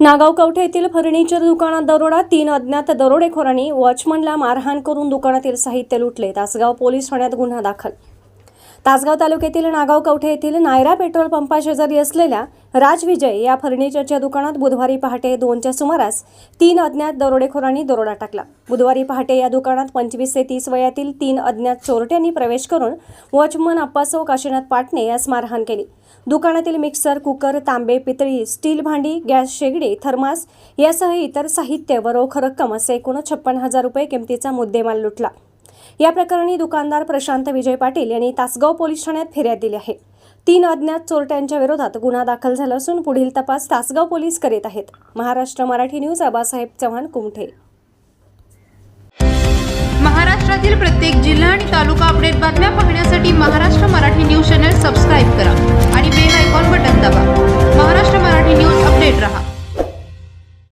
नागाव कवठे येथील फर्निचर दुकानात दरोडा तीन अज्ञात दरोडेखोरांनी वॉचमनला मारहाण करून दुकानातील साहित्य लुटले. तासगाव पोलीस ठाण्यात गुन्हा दाखल तासगाव तालुक्यातील नागाव कवठे येथील नायरा पेट्रोल पंपाशेजारी असलेल्या राजविजय या फर्निचरच्या दुकानात बुधवारी पहाटे दोनच्या सुमारास तीन अज्ञात दरोडेखोरांनी दरोडा टाकला. बुधवारी पहाटे या दुकानात पंचवीस ते तीस वयातील तीन अज्ञात चोरट्यांनी प्रवेश करून वॉचमन अप्पासो काशीनाथ पाटणे यास मारहाण केली. दुकानातील मिक्सर कुकर तांबे पितळी स्टील भांडी गॅस शेगडी थर्मास यासह इतर साहित्य व रोख रक्कम असे एकूण छप्पन हजार रुपये किमतीचा मुद्देमाल लुटला. या प्रकरणी दुकानदार प्रशांत विजय पाटील यांनी तासगाव पोलीस ठाण्यात फिर्याद दिली आहे. तीन अज्ञात चोरट्यांच्या विरोधात गुन्हा दाखल झाला असून पुढील तपास तासगाव पोलीस करीत आहेत. महाराष्ट्र मराठी न्यूज आबासाहेब चव्हाण कुमठे. महाराष्ट्रातील प्रत्येक जिल्हा आणि तालुका अपडेट बातम्या पाहण्यासाठी Maharashtra Marathi news channel subscribe करा.